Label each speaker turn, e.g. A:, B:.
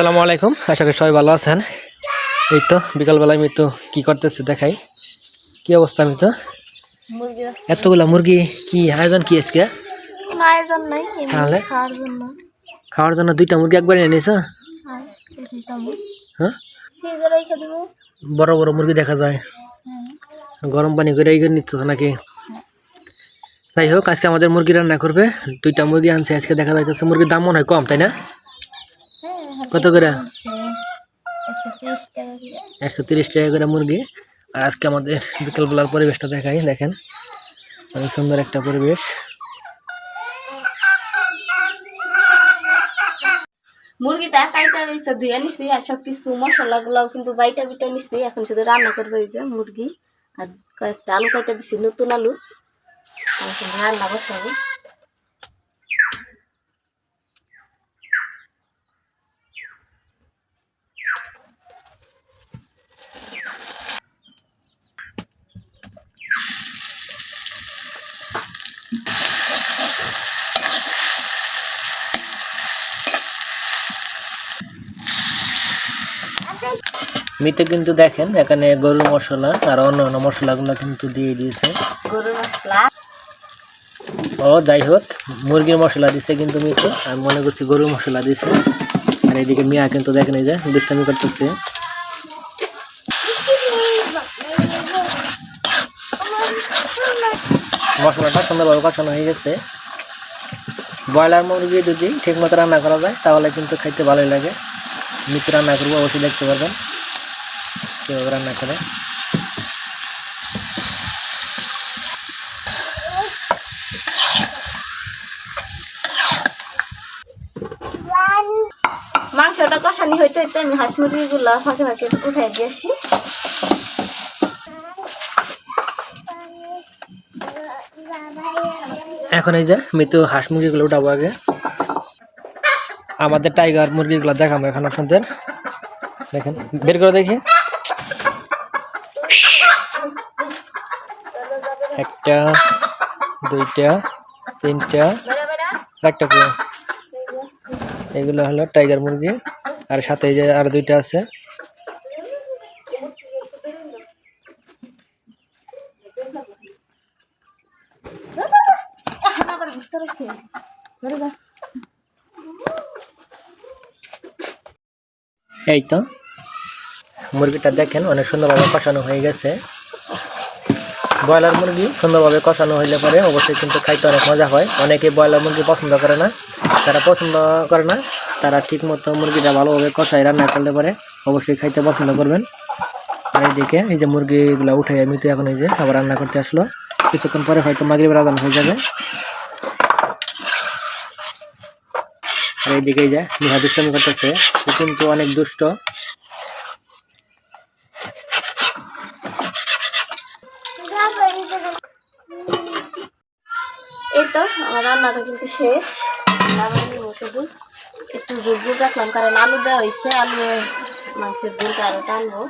A: আসসালামু আলাইকুম। আশা করি সবাই ভালো আছেন। এই তো বিকালবেলায় আমি তো কি করতেছে দেখাই। কি অবস্থা আমি তো? এতগুলা মুরগি কি আয়োজন কি আজকে? তাহলে?
B: খাওয়ার জন্য।
A: দুইটা মুরগি একবার এনে নিছো?
B: আর কি খাব
A: হ্যাঁ?
B: দেবো।
A: বড় বড় মুরগি দেখা যায়। গরম পানি করে করে নিচ্ছ নাকি? যাই হোক আজকে আমাদের মুরগি রান্না করবে। দুইটা মুরগি আনছে আজকে দেখা যাইতেছে মুরগির দাম মনে হয় কম তাই না?
B: হ্যাঁ
A: কত করে?
B: একশো তিরিশ টাকা করে।
A: মুরগি। আর আজকে আমাদের বিকেলবেলার পরিবেশটা দেখাই দেখেন। অনেক সুন্দর একটা পরিবেশ।
B: মুরগিটা কাইটা রয়েছে ধুয়ে নিছি আর সব কিছু মশলাগুলোও কিন্তু বাইটা বিটা নিছি। এখন শুধু রান্না করব এই যে মুরগি। আর কয়েকটা আলু কাইটা দিছি নতুন আলু। রান্না বসাবো।
A: মিতে কিন্তু দেখেন এখানে গরুর মশলা আর অন্য অন্য মশলাগুলো কিন্তু দিয়ে দিয়েছে।
B: গরুর মশলা?
A: ও যাই হোক মুরগির মশলা দিছে কিন্তু মিতে আমি মনে করছি গরুর মশলা দিছে। আর এদিকে মিয়া কিন্তু দেখেন এই যে দুষ্টামি করতেছে। মশলাটা সুন্দরভাবে কষানো হয়ে গেছে। ব্রয়লার মুরগি যদি ঠিক মতো রান্না করা যায় তাহলে কিন্তু খাইতে ভালোই লাগে। মিতে রান্না করব অবশ্যই দেখতে পারবেন। কীভাবে রান্না করে।
B: মাংসটা কষানি হইতে হইতে আমি হাঁস মুরগিগুলো ফাঁকে ফাঁকে উঠাই দিয়ে আসি।
A: এখন এই যে মৃত্যু হাঁস মুরগিগুলো উঠাবো আগে। আমাদের টাইগার মুরগিগুলো দেখাবো এখন আপনাদের। দেখেন, বের করে দেখি। একটা, দুইটা, তিনটা, একটা করে। এগুলো হলো টাইগার মুরগি, আর সাথে যে আর দুইটা আছে।
B: যা।
A: এই তো। মুরগিটা দেখেন, অনেক সুন্দরভাবে কষানো হয়ে গেছে। ব্রয়লার মুরগি সুন্দরভাবে কষানো হইলে পরে অবশ্যই কিন্তু খাইতে অনেক মজা হয়। অনেকে ব্রয়লার মুরগি পছন্দ করে না। তারা পছন্দ করে না, তারা ঠিক মতো মুরগিটা ভালোভাবে কষাই রান্না করলে পরে অবশ্যই খাইতে পছন্দ করবেন। আর এইদিকে এই যে মুরগিগুলো উঠে আমি তো এখন এই যে আবার রান্না করতে আসলো। কিছুক্ষণ পরে হয়তো মাগরিবের আদান হয়ে যাবে। আর এইদিকে এই যে নিহা দুষ্টামি করতেছে। কিন্তু অনেক দুষ্ট।
B: এই তো, আমার রান্নাটা কিন্তু শেষ। একটু জোর জোর রাখলাম, কারণ আলু দেওয়া হয়েছে আলু মাংসের ঝোলটা আরও টানবো।